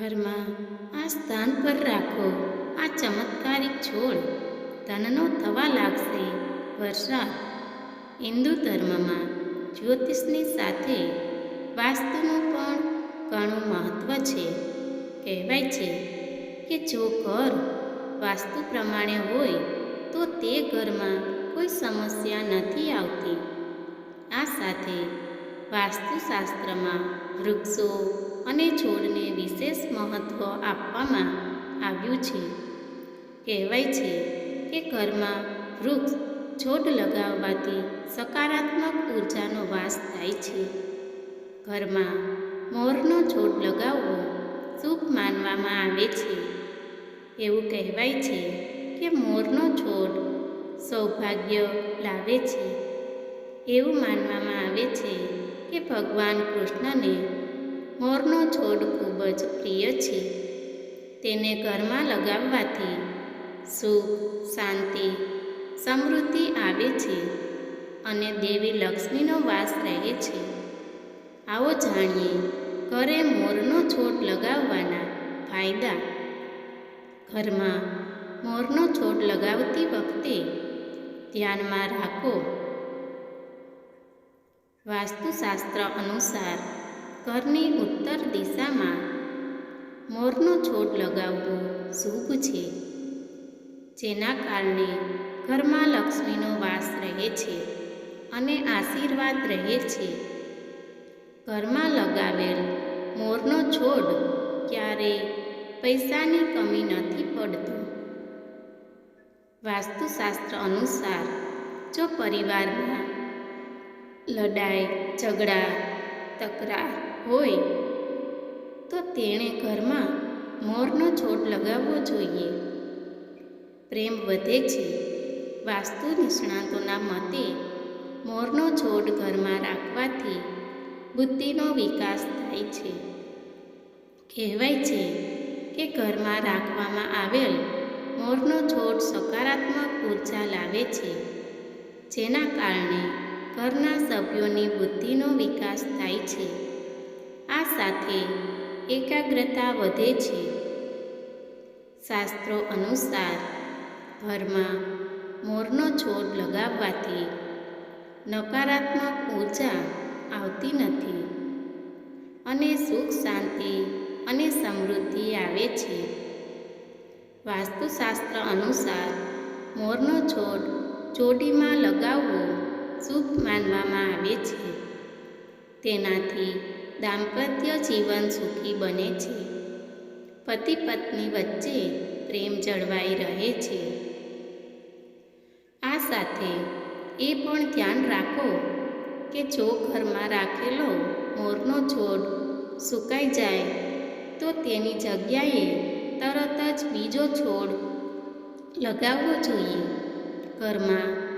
ઘરમાં આ સ્થાન પર રાખો, આ ચમત્કારિક છોડ. ધનનો થવા લાગશે વરસાદ. હિન્દુ ધર્મમાં જ્યોતિષની સાથે વાસ્તુનું પણ ઘણું મહત્ત્વ છે. કહેવાય છે કે જો ઘર વાસ્તુ પ્રમાણે હોય, તો તે ઘરમાં કોઈ સમસ્યા નથી આવતી. આ સાથે વાસ્તુશાસ્ત્રમાં વૃક્ષો અને છોડને વિશેષ મહત્ત્વ આપવામાં આવ્યું છે. કહેવાય છે કે ઘરમાં વૃક્ષ છોડ લગાવવાથી સકારાત્મક ઉર્જાનો વાસ થાય છે. ઘરમાં મોરનો છોડ લગાવવો શુભ માનવામાં આવે છે. એવું કહેવાય છે કે મોરનો છોડ સૌભાગ્ય લાવે છે. એવું માનવામાં આવે છે કે ભગવાન કૃષ્ણને મોરનો છોડ ખૂબ જ પ્રિય છે. તેને ઘરમાં લગાવવાથી સુખ, શાંતિ, સમૃદ્ધિ આવે છે અને દેવી લક્ષ્મીનો વાસ રહે છે. આવો જાણીએ, ઘરે મોરનો છોડ લગાવવાના ફાયદા. ઘરમાં મોરનો છોડ લગાવતી વખતે ધ્યાનમાં રાખો વાસ્તુશાસ્ત્ર અનુસાર ઘરની ઉત્તર દિશામાં મોરનો છોડ લગાવવો શુભ છે. જેના કારણે ઘરમાં લક્ષ્મીનો વાસ રહે છે અને આશીર્વાદ રહે છે. ઘરમાં લગાવેલ મોરનો છોડ ક્યારેય પૈસાની કમી નથી પડતું. વાસ્તુશાસ્ત્ર અનુસાર જો પરિવારમાં લડાઈ, ઝઘડા, તકરાર હોય, તો તેણે ઘરમાં મોરનો છોડ લગાવવો જોઈએ. પ્રેમ વધે છે. વાસ્તુ નિષ્ણાતોના મતે મોરનો છોડ ઘરમાં રાખવાથી બુદ્ધિનો વિકાસ થાય છે. કહેવાય છે કે ઘરમાં રાખવામાં આવેલ મોરનો છોડ સકારાત્મક ઊર્જા લાવે છે, જેના કારણે ઘરના સભ્યોની બુદ્ધિનો વિકાસ થાય છે. આ સાથે એકાગ્રતા વધે છે. શાસ્ત્રો અનુસાર, ઘરમાં મોરનો છોડ લગાવવાથી નકારાત્મક ઊર્જા આવતી નથી અને સુખ, શાંતિ અને સમૃદ્ધિ આવે છે. વાસ્તુશાસ્ત્ર અનુસાર, મોરનો છોડ જોડીમાં લગાવવો માનવામાં આવે છે. તેનાથી દાંપત્ય જીવન સુખી બને છે. પતિ પત્ની વચ્ચે પ્રેમ જળવાઈ રહે છે. આ સાથે એ પણ ધ્યાન રાખો કે જો ઘરમાં રાખેલો મોરનો છોડ સુકાઈ જાય, તો તેની જગ્યાએ તરત જ બીજો છોડ લગાવવો જોઈએ. ઘરમાં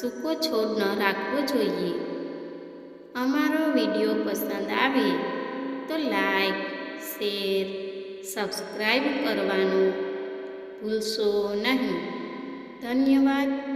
સૂકો છોડ ન રાખવો જોઈએ. અમારો વીડિયો પસંદ આવે તો લાઈક, શેર, સબસ્ક્રાઈબ કરવાનું ભૂલશો નહીં. ધન્યવાદ.